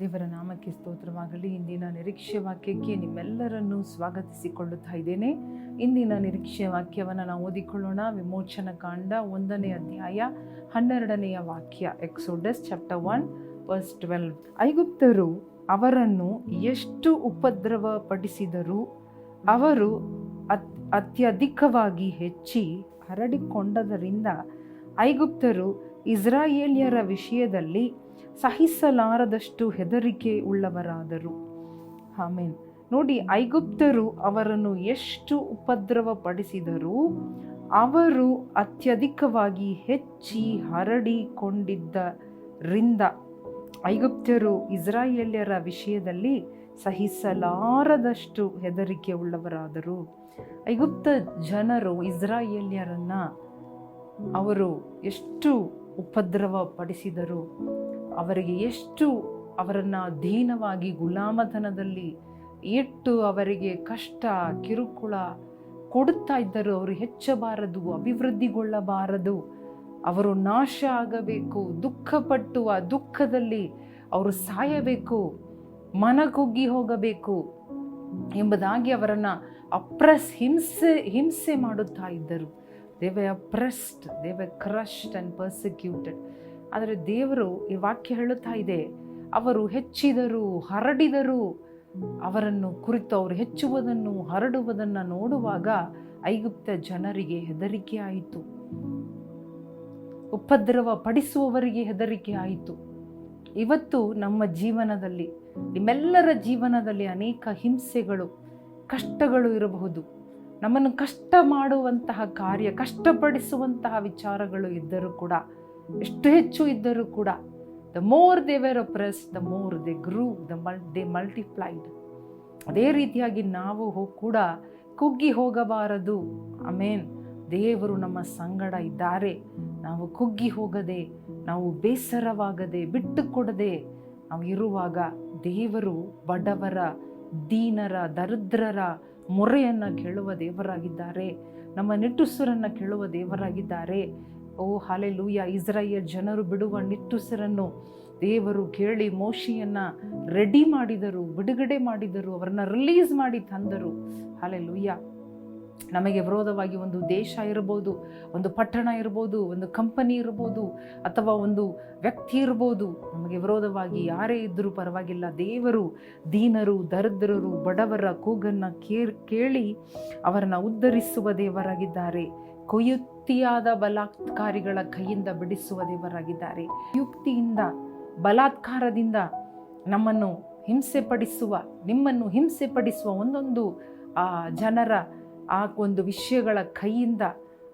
ದೇವರ ನಾಮಕ್ಕೆ ಸ್ತೋತ್ರವಾಗಲಿ. ಇಂದಿನ ನಿರೀಕ್ಷೆ ವಾಕ್ಯಕ್ಕೆ ನಿಮ್ಮೆಲ್ಲರನ್ನೂ ಸ್ವಾಗತಿಸಿಕೊಳ್ಳುತ್ತಾ ಇದ್ದೇನೆ. ಇಂದಿನ ನಿರೀಕ್ಷೆ ವಾಕ್ಯವನ್ನು ನಾವು ಓದಿಕೊಳ್ಳೋಣ. ವಿಮೋಚನ ಕಾಂಡ ಒಂದನೇ ಅಧ್ಯಾಯ ಹನ್ನೆರಡನೆಯ ವಾಕ್ಯ, Exodus chapter one verse twelve ಐಗುಪ್ತರು ಅವರನ್ನು ಎಷ್ಟು ಉಪದ್ರವ ಪಡಿಸಿದರೂ ಅವರು ಅತ್, ಅತ್ಯಧಿಕವಾಗಿ ಹೆಚ್ಚಿ ಹರಡಿಕೊಂಡದರಿಂದ ಐಗುಪ್ತರು ಇಸ್ರಾಯೇಲಿಯರ ವಿಷಯದಲ್ಲಿ ಸಹಿಸಲಾರದಷ್ಟು ಹೆದರಿಕೆ ಉಳ್ಳವರಾದರು. ಆಮೇನ್. ನೋಡಿ, ಐಗುಪ್ತರು ಅವರನ್ನು ಎಷ್ಟು ಉಪದ್ರವ ಪಡಿಸಿದರೂ ಅವರು ಅತ್ಯಧಿಕವಾಗಿ ಹೆಚ್ಚಿ ಹರಡಿಕೊಂಡಿದ್ದರಿಂದ. ಐಗುಪ್ತರು ಇಸ್ರಾಯೇಲ್ಯರ ವಿಷಯದಲ್ಲಿ ಸಹಿಸಲಾರದಷ್ಟು ಹೆದರಿಕೆ ಉಳ್ಳವರಾದರು. ಐಗುಪ್ತ ಜನರು ಇಸ್ರಾಯೇಲ್ಯರನ್ನ ಅವರು ಎಷ್ಟು ಉಪದ್ರವ ಪಡಿಸಿದರು ಅವರಿಗೆ ಎಷ್ಟು ಅವರನ್ನು ಅಧೀನವಾಗಿ ಗುಲಾಮತನದಲ್ಲಿ ಇಟ್ಟು ಅವರಿಗೆ ಕಷ್ಟ, ಕಿರುಕುಳ ಕೊಡುತ್ತಾ ಇದ್ದರು ಅವರು ಹೆಚ್ಚಬಾರದು, ಅಭಿವೃದ್ಧಿಗೊಳ್ಳಬಾರದು. ಅವರು ನಾಶ ಆಗಬೇಕು, ದುಃಖಪಟ್ಟು ಆ ದುಃಖದಲ್ಲಿ ಅವರು ಸಾಯಬೇಕು, ಮನಕುಗ್ಗಿ ಹೋಗಬೇಕು ಎಂಬುದಾಗಿ ಅವರನ್ನು ಅಪ್ರೆಸ್, ಹಿಂಸೆ ಹಿಂಸೆ ಮಾಡುತ್ತಾ ಇದ್ದರು. They were oppressed they were crushed and persecuted ಆದರೆ ದೇವರು ಈ ವಾಕ್ಯ ಹೇಳುತ್ತಾ ಇದೆ, ಅವರು ಹೆಚ್ಚಿದರು ಹರಡಿದರು ಅವರನ್ನು ಕುರಿತು ಅವರು ಹೆಚ್ಚುವುದನ್ನು ಹರಡುವುದನ್ನು ನೋಡುವಾಗ ಐಗುಪ್ತ ಜನರಿಗೆ ಹೆದರಿಕೆ ಆಯಿತು. ಉಪದ್ರವ ಪಡಿಸುವವರಿಗೆ ಹೆದರಿಕೆ ಆಯಿತು. ಇವತ್ತು ನಮ್ಮ ಜೀವನದಲ್ಲಿ, ನಿಮ್ಮೆಲ್ಲರ ಜೀವನದಲ್ಲಿ ಅನೇಕ ಹಿಂಸೆಗಳು, ಕಷ್ಟಗಳು ಇರಬಹುದು. ನಮ್ಮನ್ನು ಕಷ್ಟ ಮಾಡುವಂತಹ ಕಾರ್ಯ, ಕಷ್ಟಪಡಿಸುವಂತಹ ವಿಚಾರಗಳು ಇದ್ದರೂ ಕೂಡ ಎಷ್ಟು ಹೆಚ್ಚು ಇದ್ದರೂ ಕೂಡ the more they were oppress the more they grew the mul they multiplied ಅದೇ ರೀತಿಯಾಗಿ ನಾವು ಕೂಡ ಕುಗ್ಗಿ ಹೋಗಬಾರದು. ಆಮೇನ್, ದೇವರು ನಮ್ಮ ಸಂಗಡ ಇದ್ದಾರೆ. ನಾವು ಕುಗ್ಗಿ ಹೋಗದೆ, ನಾವು ಬೇಸರವಾಗದೆ ಬಿಟ್ಟು ಕೊಡದೆ ನಾವು ಇರುವಾಗ ದೇವರು ಬಡವರ, ದೀನರ, ದರಿದ್ರರ ಮೊರೆಯನ್ನು ಕೇಳುವ ದೇವರಾಗಿದ್ದಾರೆ. ನಮ್ಮ ನಿಟ್ಟುಸುರನ್ನು ಕೇಳುವ ದೇವರಾಗಿದ್ದಾರೆ. ಓ ಹಾಲೆ ಲೂಯ ಇಸ್ರಾಯೇಲ್ ಜನರು ಬಿಡುವ ನಿಟ್ಟುಸಿರನ್ನು ದೇವರು ಕೇಳಿ ಮೋಶಿಯನ್ನು ರೆಡಿ ಮಾಡಿದರು, ಬಿಡುಗಡೆ ಮಾಡಿದರು, ಅವರನ್ನು ರಿಲೀಸ್ ಮಾಡಿ ತಂದರು. ಹಾಲೆ ಲೂಯ ನಮಗೆ ವಿರೋಧವಾಗಿ ಒಂದು ದೇಶ ಇರ್ಬೋದು, ಒಂದು ಪಟ್ಟಣ ಇರ್ಬೋದು, ಒಂದು ಕಂಪನಿ ಇರ್ಬೋದು, ಅಥವಾ ಒಂದು ವ್ಯಕ್ತಿ ಇರ್ಬೋದು, ನಮಗೆ ವಿರೋಧವಾಗಿ ಯಾರೇ ಇದ್ದರೂ ಪರವಾಗಿಲ್ಲ. ದೇವರು, ದೀನರು, ದರಿದ್ರರು, ಬಡವರ ಕೂಗನ್ನು ಕೇಳಿ ಅವರನ್ನು ಉದ್ಧರಿಸುವ ದೇವರಾಗಿದ್ದಾರೆ. ಕುಯುಕ್ತಿಯಾದ ಬಲಾತ್ಕಾರಿಗಳ ಕೈಯಿಂದ ಬಿಡಿಸುವ ದೇವರಾಗಿದ್ದಾರೆ. ಯುಕ್ತಿಯಿಂದ ಬಲಾತ್ಕಾರದಿಂದ ನಮ್ಮನ್ನು ಹಿಂಸೆ ಪಡಿಸುವ ನಿಮ್ಮನ್ನು ಹಿಂಸೆ ಪಡಿಸುವ ಒಂದೊಂದು ಜನರ ಆ ಒಂದು ವಿಷಯಗಳ ಕೈಯಿಂದ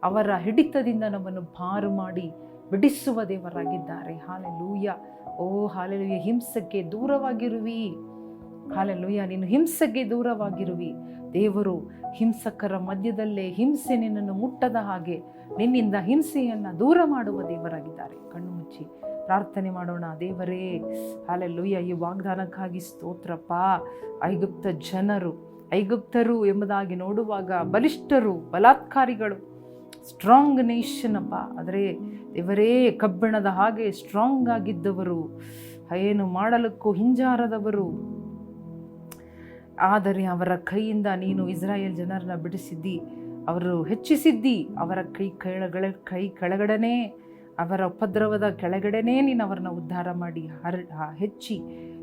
ಅವರ ಹಿಡಿತದಿಂದ ನಮ್ಮನ್ನು ಪಾರು ಮಾಡಿ ಬಿಡಿಸುವ ದೇವರಾಗಿದ್ದಾರೆ. ಹಾಲೆಲೂಯ. ಓ, ಹಾಲೆಲೂಯ ಹಿಂಸಕ್ಕೆ ದೂರವಾಗಿರುವಿ. ಹಾಲೆಲೂಯ, ನೀನು ಹಿಂಸೆಗೆ ದೂರವಾಗಿರುವಿ. ದೇವರು ಹಿಂಸಕರ ಮಧ್ಯದಲ್ಲೇ ಹಿಂಸೆ ನಿನ್ನನ್ನು ಮುಟ್ಟದ ಹಾಗೆ ನಿನ್ನಿಂದ ಹಿಂಸೆಯನ್ನು ದೂರ ಮಾಡುವ ದೇವರಾಗಿದ್ದಾರೆ. ಕಣ್ಣು ಮುಚ್ಚಿ ಪ್ರಾರ್ಥನೆ ಮಾಡೋಣ. ದೇವರೇ, ಹಾಲೆಲೂಯ, ಈ ವಾಗ್ದಾನಕ್ಕಾಗಿ ಸ್ತೋತ್ರಪ್ಪ. ಐಗುಪ್ತ ಜನರು ಐಗುಪ್ತರು ಎಂಬುದಾಗಿ ನೋಡುವಾಗ ಬಲಿಷ್ಠರು, ಬಲಾತ್ಕಾರಿಗಳು ಸ್ಟ್ರಾಂಗ್ ನೇಷನ್ ಅಪ್ಪ. ಆದರೆ ಇವರೇ ಕಬ್ಬಿಣದ ಹಾಗೆ ಸ್ಟ್ರಾಂಗ್ ಆಗಿದ್ದವರು ಏನು ಮಾಡಲಕ್ಕೂ ಹಿಂಜಾರದವರು. ಆದರೆ ಅವರ ಕೈಯಿಂದ ನೀನು ಇಸ್ರಾಯೇಲ್ ಜನರನ್ನ ಬಿಡಿಸಿದ್ದಿ, ಅವರು ಹೆಚ್ಚಿಸಿದ್ದಿ, ಅವರ ಕೈ ಕೆಳಗಡೆ, ಕೈ ಕೆಳಗಡೆನೇ, ಅವರ ಉಪದ್ರವದ ಕೆಳಗಡೆನೇ ನೀನು ಅವರನ್ನ ಉದ್ಧಾರ ಮಾಡಿ ಹರ ಹೆಚ್ಚಿ.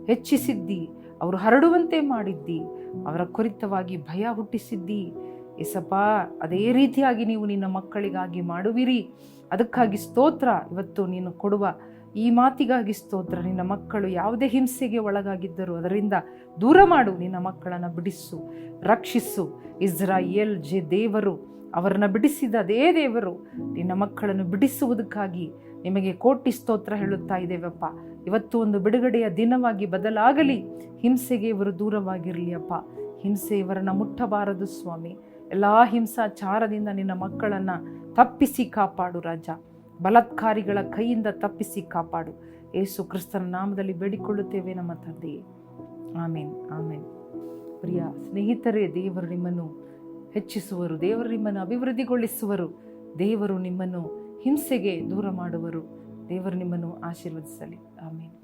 ಹೆಚ್ಚಿಸಿದ್ದಿ, ಅವರು ಹರಡುವಂತೆ ಮಾಡಿದ್ದಿ, ಅವರ ಕುರಿತವಾಗಿ ಭಯ ಹುಟ್ಟಿಸಿದ್ದಿ. ಎಸಪ್ಪ ಅದೇ ರೀತಿಯಾಗಿ ನೀವು ನಿನ್ನ ಮಕ್ಕಳಿಗಾಗಿ ಮಾಡುವಿರಿ. ಅದಕ್ಕಾಗಿ ಸ್ತೋತ್ರ, ಇವತ್ತು ನೀನು ಕೊಡುವ ಈ ಮಾತಿಗಾಗಿ ಸ್ತೋತ್ರ. ನಿನ್ನ ಮಕ್ಕಳು ಯಾವುದೇ ಹಿಂಸೆಗೆ ಒಳಗಾಗಿದ್ದರು ಅದರಿಂದ ದೂರ ಮಾಡು, ನಿನ್ನ ಮಕ್ಕಳನ್ನು ಬಿಡಿಸು, ರಕ್ಷಿಸು. ಇಸ್ರಾಯೇಲ್ ಜೆ ದೇವರು ಅವರನ್ನು ಬಿಡಿಸಿದ ಅದೇ ದೇವರು ನಿನ್ನ ಮಕ್ಕಳನ್ನು ಬಿಡಿಸುವುದಕ್ಕಾಗಿ ನಿಮಗೆ ಕೋಟಿ ಸ್ತೋತ್ರ ಹೇಳುತ್ತಾ ಇದ್ದೇವಪ್ಪ. ಇವತ್ತು ಒಂದು ಬಿಡುಗಡೆಯ ದಿನವಾಗಿ ಬದಲಾಗಲಿ. ಹಿಂಸೆಗೆ ಇವರು ದೂರವಾಗಿರಲಿ ಅಪ್ಪ. ಹಿಂಸೆ ಇವರನ್ನು ಮುಟ್ಟಬಾರದು ಸ್ವಾಮಿ. ಎಲ್ಲ ಹಿಂಸಾಚಾರದಿಂದ ನಿನ್ನ ಮಕ್ಕಳನ್ನು ತಪ್ಪಿಸಿ ಕಾಪಾಡು ರಾಜ. ಬಲತ್ಕಾರಿಗಳ ಕೈಯಿಂದ ತಪ್ಪಿಸಿ ಕಾಪಾಡು. ಏಸು ಕ್ರಿಸ್ತನ ನಾಮದಲ್ಲಿ ಬೇಡಿಕೊಳ್ಳುತ್ತೇವೆ ನಮ್ಮ ತಂದೆಯೇ. ಆಮೇನ್ ಆಮೇನ್. ಪ್ರಿಯ ಸ್ನೇಹಿತರೇ, ದೇವರು ನಿಮ್ಮನ್ನು ಹೆಚ್ಚಿಸುವರು. ದೇವರು ನಿಮ್ಮನ್ನು ಅಭಿವೃದ್ಧಿಗೊಳಿಸುವರು. ದೇವರು ನಿಮ್ಮನ್ನು ಹಿಂಸೆಗೆ ದೂರ ಮಾಡುವರು. ದೇವರು ನಿಮ್ಮನ್ನು ಆಶೀರ್ವದಿಸಲಿ. ಆಮೇಲೆ